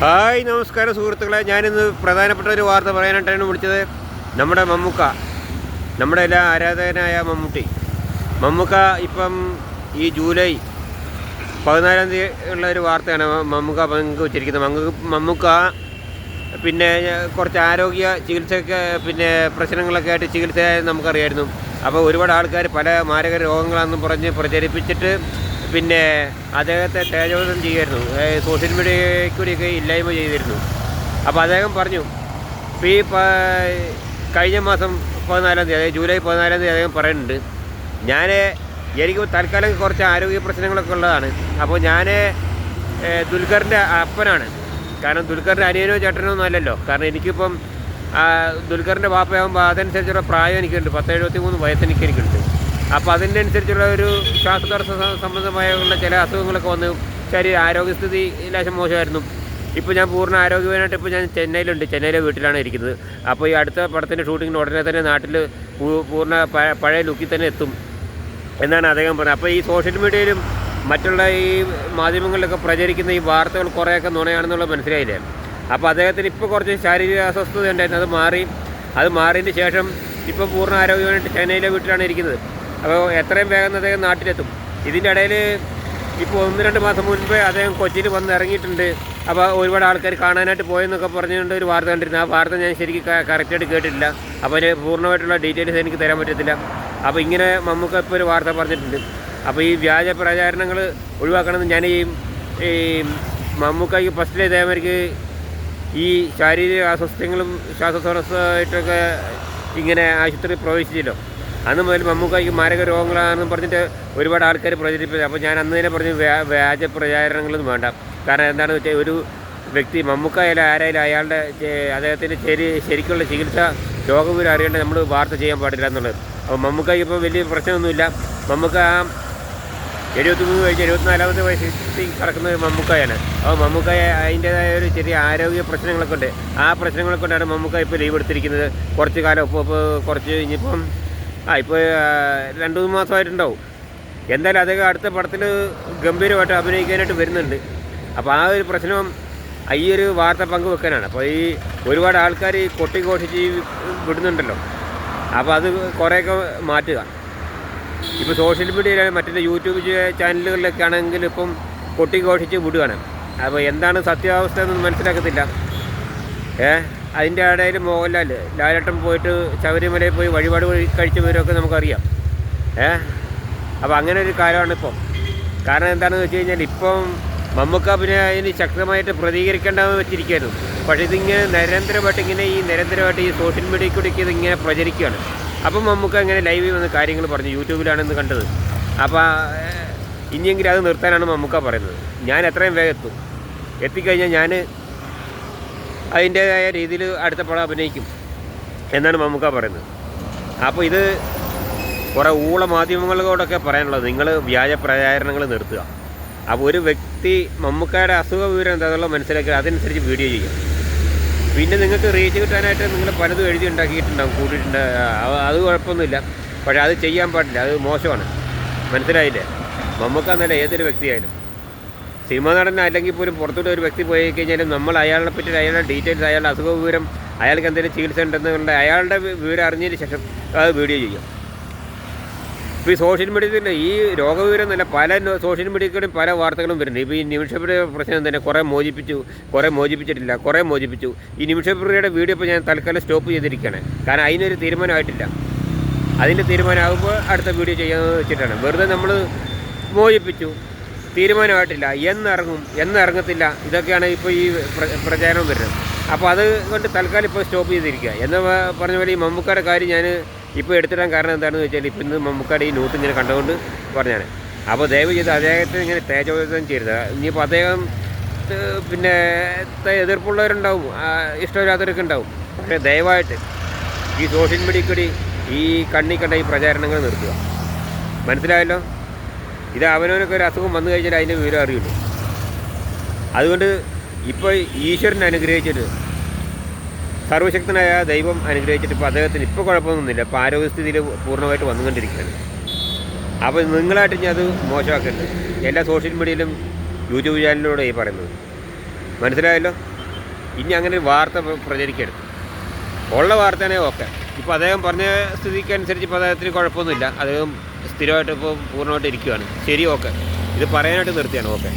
Hi നമസ്കാരം സുഹൃത്തുക്കളെ. ഞാനിന്ന് പ്രധാനപ്പെട്ട ഒരു വാർത്ത പറയാനായിട്ടാണ് വിളിച്ചത്. നമ്മുടെ മമ്മൂക്ക നമ്മുടെ എല്ലാ ആരാധകനായ മമ്മൂട്ടി. മമ്മൂക്ക ഇപ്പം ഈ ജൂലൈ പതിനാലാം തീയതി ഉള്ള ഒരു വാർത്തയാണ് മമ്മൂക്ക പങ്കുവച്ചിരിക്കുന്നത് മമ്മൂ മമ്മൂക്ക പിന്നെ കുറച്ച് ആരോഗ്യ ചികിത്സയൊക്കെ പിന്നെ പ്രശ്നങ്ങളൊക്കെ ആയിട്ട് ചികിത്സ നമുക്കറിയായിരുന്നു. അപ്പോൾ ഒരുപാട് ആൾക്കാർ പല മാരക രോഗങ്ങളാണെന്ന് പറഞ്ഞ് പ്രചരിപ്പിച്ചിട്ട് പിന്നെ അദ്ദേഹത്തെ തേജോധനം ചെയ്യുമായിരുന്നു. ഏഹ് സോഷ്യൽ മീഡിയയിൽ കൂടിയൊക്കെ ഇല്ലായ്മ ചെയ്തിരുന്നു. അപ്പോൾ അദ്ദേഹം പറഞ്ഞു ഈ കഴിഞ്ഞ മാസം പതിനാലാം തീയതി അതായത് ജൂലൈ പതിനാലാം തീയതി അദ്ദേഹം പറയുന്നുണ്ട് ഞാൻ എനിക്ക് തൽക്കാലം കുറച്ച് ആരോഗ്യ പ്രശ്നങ്ങളൊക്കെ ഉള്ളതാണ്. അപ്പോൾ ഞാൻ ദുൽഖറിന്റെ അപ്പനാണ്. കാരണം ദുൽഖറിന്റെ അനിയനോ ചേട്ടനോ ഒന്നും അല്ലല്ലോ. കാരണം എനിക്കിപ്പം ദുൽഖറിന്റെ വാപ്പയാകുമ്പോൾ അതനുസരിച്ചുള്ള പ്രായം എനിക്കുണ്ട്. പത്ത് എഴുപത്തി മൂന്ന് വയസ്സെനിക്ക് എനിക്കുണ്ട് അപ്പോൾ അതിന്റെ അനുസരിച്ചുള്ള ഒരു ശ്വാസതടസ്സ സംബന്ധമായ ചില അസുഖങ്ങളൊക്കെ വന്ന് ശരീര ആരോഗ്യസ്ഥിതി ലേശം മോശമായിരുന്നു. ഇപ്പോൾ ഞാൻ പൂർണ ആരോഗ്യവാനായിട്ട് ഇപ്പോൾ ഞാൻ ചെന്നൈയിലുണ്ട്. ചെന്നൈയിലെ വീട്ടിലാണ് ഇരിക്കുന്നത്. അപ്പോൾ ഈ അടുത്ത പടത്തിന്റെ ഷൂട്ടിങ്ങിന് ഉടനെ തന്നെ നാട്ടിൽ പൂർണ പഴയ ലുക്കിൽ തന്നെ എത്തും എന്നാണ് അദ്ദേഹം പറഞ്ഞത്. അപ്പോൾ ഈ സോഷ്യൽ മീഡിയയിലും മറ്റുള്ള ഈ മാധ്യമങ്ങളിലൊക്കെ പ്രചരിക്കുന്ന ഈ വാർത്തകൾ കുറേയൊക്കെ നുണയാണെന്നുള്ളത് മനസ്സിലായില്ലേ? അപ്പോൾ അദ്ദേഹത്തിന് ഇപ്പോൾ കുറച്ച് ശാരീരിക അസ്വസ്ഥത ഉണ്ടായിരുന്നു. അത് മാറി. അത് മാറിയതിന് ശേഷം ഇപ്പോൾ പൂർണ ആരോഗ്യമായിട്ട് ചെന്നൈയിലെ വീട്ടിലാണ് ഇരിക്കുന്നത്. അപ്പോൾ എത്രയും വേഗം അദ്ദേഹം നാട്ടിലെത്തും. ഇതിന്റെ ഇടയിൽ ഇപ്പോൾ ഒന്ന് രണ്ട് മാസം മുൻപേ അദ്ദേഹം കൊച്ചിയിൽ വന്ന് ഇറങ്ങിയിട്ടുണ്ട്. അപ്പോൾ ഒരുപാട് ആൾക്കാർ കാണാനായിട്ട് പോയെന്നൊക്കെ പറഞ്ഞുകൊണ്ട് ഒരു വാർത്ത കണ്ടിരുന്നു. ആ വാർത്ത ഞാൻ ശരിക്കും കറക്റ്റായിട്ട് കേട്ടിട്ടില്ല. അപ്പോൾ അതിന് പൂർണമായിട്ടുള്ള ഡീറ്റെയിൽസ് എനിക്ക് തരാൻ പറ്റത്തില്ല. അപ്പോൾ ഇങ്ങനെ മമ്മൂക്ക ഇപ്പോൾ ഒരു വാർത്ത പറഞ്ഞിട്ടുണ്ട്. അപ്പോൾ ഈ വ്യാജ പ്രചാരണങ്ങൾ ഒഴിവാക്കണമെന്ന് ഞാൻ ഈ ഈ മമ്മൂക്കയ്ക്ക് ഫസ്റ്റിലെ ഇതേമാർക്ക് ഈ ശാരീരിക അസ്വസ്ഥങ്ങളും ശ്വാസതടസ്സമായിട്ടൊക്കെ ഇങ്ങനെ ആശുപത്രി പ്രവേശിച്ചല്ലോ. അന്ന് മുതൽ മമ്മൂക്കായിക്ക് മാരക രോഗങ്ങളാണെന്ന് പറഞ്ഞിട്ട് ഒരുപാട് ആൾക്കാർ പ്രചരിപ്പിച്ചത് അപ്പോൾ ഞാൻ അന്ന് തന്നെ പറഞ്ഞു വ്യാ വ്യാജ പ്രചാരണങ്ങളൊന്നും വേണ്ട. കാരണം എന്താണെന്ന് വെച്ചാൽ ഒരു വ്യക്തി മമ്മൂക്കായാലും ആരായാലും അയാളുടെ അദ്ദേഹത്തിന്റെ ശരി ശരിക്കുള്ള ചികിത്സ രോഗവിവരം അറിയേണ്ട നമ്മൾ വാർത്ത ചെയ്യാൻ പാടില്ല എന്നുള്ളത്. അപ്പോൾ മമ്മൂക്കായ്ക്ക് ഇപ്പോൾ വലിയ പ്രശ്നമൊന്നുമില്ല. മമ്മൂക്ക ആ എഴുപത്തിമൂന്ന് വയസ്സ് എഴുപത്തിനാലാമത്തെ വയസ്സിൽ കിടക്കുന്ന മമ്മൂക്കായാണ്. അപ്പോൾ മമ്മൂക്കായ അതിന്റേതായ ഒരു ചെറിയ ആരോഗ്യ പ്രശ്നങ്ങളൊക്കെ ഉണ്ട്. ആ പ്രശ്നങ്ങളെ കൊണ്ടാണ് ഇപ്പോൾ ലീവ് എടുത്തിരിക്കുന്നത്. കുറച്ച് കാലം ഇപ്പോൾ കുറച്ച് ഇനിയിപ്പം ആ ഇപ്പോൾ രണ്ട് മൂന്ന് മാസമായിട്ടുണ്ടാവും. എന്തായാലും അദ്ദേഹം അടുത്ത പടത്തിൽ ഗംഭീരമായിട്ട് അഭിനയിക്കാനായിട്ട് വരുന്നുണ്ട്. അപ്പോൾ ആ ഒരു പ്രശ്നം ഈ ഒരു വാർത്ത പങ്കുവെക്കാനാണ്. അപ്പോൾ ഈ ഒരുപാട് ആൾക്കാർ ഈ കൊട്ടിഘോഷിച്ച് വിടുന്നുണ്ടല്ലോ. അപ്പോൾ അത് കുറേയൊക്കെ മാറ്റുക. ഇപ്പോൾ സോഷ്യൽ മീഡിയയിലാണ് മറ്റേ യൂട്യൂബ് ചാനലുകളിലൊക്കെ ആണെങ്കിൽ ഇപ്പം കൊട്ടിഘോഷിച്ച് വിടുകയാണ്. അപ്പോൾ എന്താണ് സത്യാവസ്ഥ എന്ന് മനസ്സിലാക്കത്തില്ല. ഏ? അതിന്റെ ഇടയിൽ മോഹൻലാൽ ലാലേട്ടൻ പോയിട്ട് ശബരിമലയിൽ പോയി വഴിപാട് കഴി- കഴിച്ച വിവരമൊക്കെ നമുക്കറിയാം. ഏ? അപ്പോൾ അങ്ങനെ ഒരു കാലമാണ് ഇപ്പം. കാരണം എന്താണെന്ന് വെച്ച് കഴിഞ്ഞാൽ ഇപ്പം മമ്മൂക്ക പിന്നെ അതിന് ശക്തമായിട്ട് പ്രതികരിക്കേണ്ടതെന്ന് വെച്ചിരിക്കുന്നു പക്ഷേ ഇതിങ്ങനെ നിരന്തരമായിട്ട് ഇങ്ങനെ ഈ നിരന്തരമായിട്ട് ഈ സോഷ്യൽ മീഡിയയിൽ കൂടി ഇത് ഇങ്ങനെ പ്രചരിക്കുകയാണ്. അപ്പം മമ്മൂക്ക ഇങ്ങനെ ലൈവിൽ വന്ന് കാര്യങ്ങൾ പറഞ്ഞു. യൂട്യൂബിലാണ് യൂട്യൂബിലാണെന്ന് കണ്ടത്. അപ്പോൾ ഇനിയെങ്കിലും അത് നിർത്താനാണ് മമ്മൂക്ക പറയുന്നത്. ഞാൻ എത്രയും വേഗത്തു എത്തും. എത്തിക്കഴിഞ്ഞാൽ ഞാൻ അതിന്റേതായ രീതിയിൽ അടുത്ത പടം അഭിനയിക്കും എന്നാണ് മമ്മൂക്ക പറയുന്നത്. അപ്പോൾ ഇത് കുറേ ഊള മാധ്യമങ്ങളോടൊക്കെ പറയാനുള്ളത്. നിങ്ങൾ വ്യാജ പ്രചാരണങ്ങൾ നിർത്തുക. അപ്പോൾ ഒരു വ്യക്തി മമ്മൂക്കയുടെ അസുഖ വിവരം എന്താണെന്നുള്ളത് മനസ്സിലാക്കി അതനുസരിച്ച് വീഡിയോ ചെയ്യുക. പിന്നെ നിങ്ങൾക്ക് റീച്ച് കിട്ടാനായിട്ട് നിങ്ങൾ പലതും എഴുതി ഉണ്ടാക്കിയിട്ടുണ്ടാകും കൂട്ടിയിട്ടുണ്ട് അത് കുഴപ്പമൊന്നുമില്ല. പക്ഷേ അത് ചെയ്യാൻ പാടില്ല. അത് മോശമാണ്. മനസ്സിലായില്ലേ? മമ്മൂക്ക എന്നല്ല ഏതൊരു വ്യക്തിയായാലും. സിനിമ നടൻ അല്ലെങ്കിൽ പോലും പുറത്തോട്ട് ഒരു വ്യക്തി പോയി കഴിഞ്ഞാലും നമ്മൾ അയാളെ പറ്റി അയാളുടെ ഡീറ്റെയിൽസ് അയാളുടെ അസുഖ വിവരം അയാൾക്ക് എന്തെങ്കിലും ചികിത്സ ഉണ്ടെന്നുള്ള അയാളുടെ വിവരം അറിഞ്ഞതിന് ശേഷം അത് വീഡിയോ ചെയ്യും ഇപ്പോൾ ഈ സോഷ്യൽ മീഡിയയിൽ ഈ രോഗവിവരം എന്നല്ല പല സോഷ്യൽ മീഡിയയിലും പല വാർത്തകളും വരുന്നുണ്ട്. ഇപ്പോൾ ഈ നിമിഷപ്രിയ പ്രശ്നം തന്നെ കുറേ മോചിപ്പിച്ചു കുറേ മോചിപ്പിച്ചിട്ടില്ല കുറേ മോചിപ്പിച്ചു. ഈ നിമിഷപ്രിയയുടെ വീഡിയോ ഇപ്പോൾ ഞാൻ തൽക്കാലം സ്റ്റോപ്പ് ചെയ്തിരിക്കുകയാണ്. കാരണം അതിനൊരു തീരുമാനമായിട്ടില്ല. അതിന്റെ തീരുമാനമാകുമ്പോൾ അടുത്ത വീഡിയോ ചെയ്യാമെന്ന് വെച്ചിട്ടാണ്. വെറുതെ നമ്മൾ മോചിപ്പിച്ചു. തീരുമാനമായിട്ടില്ല. എന്നിറങ്ങും എന്നിറങ്ങത്തില്ല. ഇതൊക്കെയാണ് ഇപ്പോൾ ഈ പ്ര- പ്രചാരണം വരുന്നത്. അപ്പോൾ അത് കൊണ്ട് തൽക്കാലം ഇപ്പോൾ സ്റ്റോപ്പ് ചെയ്തിരിക്കുക. എന്ന് പറഞ്ഞ പോലെ ഈ മമ്മൂക്കാരുടെ കാര്യം ഞാൻ ഇപ്പോൾ എടുത്തിടാൻ കാരണം എന്താണെന്ന് വെച്ചാൽ ഇപ്പം ഇന്ന് മമ്മൂക്കാട് ഈ ന്യൂസ് ഇങ്ങനെ കണ്ടുകൊണ്ട് പറഞ്ഞാണ് അപ്പോൾ ദയവ് ചെയ്ത് അദ്ദേഹത്തെ ഇങ്ങനെ തേജോദം ചെയ്യരുത്. ഇനിയിപ്പോൾ അദ്ദേഹം പിന്നെ എതിർപ്പുള്ളവരുണ്ടാവും. ഇഷ്ടമില്ലാത്തവരൊക്കെ ഉണ്ടാവും. പക്ഷേ ദയവായിട്ട് ഈ സോഷ്യൽ മീഡിയ കൂടി ഈ കണ്ണി കണ്ട ഈ പ്രചാരണങ്ങൾ നിർത്തുക. മനസ്സിലായല്ലോ? ഇത് അവനവനൊക്കെ ഒരു അസുഖം വന്നു കഴിഞ്ഞാൽ അതിന്റെ വിവരം അറിയുള്ളൂ. അതുകൊണ്ട് ഇപ്പോൾ ഈശ്വരൻ അനുഗ്രഹിച്ചിട്ട് സർവശക്തനായ ദൈവം അനുഗ്രഹിച്ചിട്ട് ഇപ്പോൾ അദ്ദേഹത്തിന് ഇപ്പോൾ കുഴപ്പമൊന്നുമില്ല. ഇപ്പോൾ ആരോഗ്യസ്ഥിതിയിൽ പൂർണമായിട്ട് വന്നുകൊണ്ടിരിക്കുകയാണ്. അപ്പോൾ നിങ്ങളായിട്ട് ഞാൻ അത് മോശമാക്കരുത്. എല്ലാ സോഷ്യൽ മീഡിയയിലും യൂട്യൂബ് ചാനലിലൂടെ ഈ പറയുന്നത്. മനസ്സിലായല്ലോ? ഇനി അങ്ങനെ ഒരു വാർത്ത പ്ര- പ്രചരിക്കരുത്. ഉള്ള വാർത്തയാണെങ്കിൽ ഓക്കെ. ഇപ്പോൾ അദ്ദേഹം പറഞ്ഞ സ്ഥിതിക്കനുസരിച്ച് ഇപ്പോൾ അദ്ദേഹത്തിന് കുഴപ്പമൊന്നുമില്ല. അദ്ദേഹം സ്ഥിരമായിട്ട് ഇപ്പോൾ പൂർണമായിട്ട് ഇരിക്കുകയാണ് ശരി ഓക്കെ ഇത് പറയാനായിട്ട് നിർത്തിയാണ്? ഓക്കെ.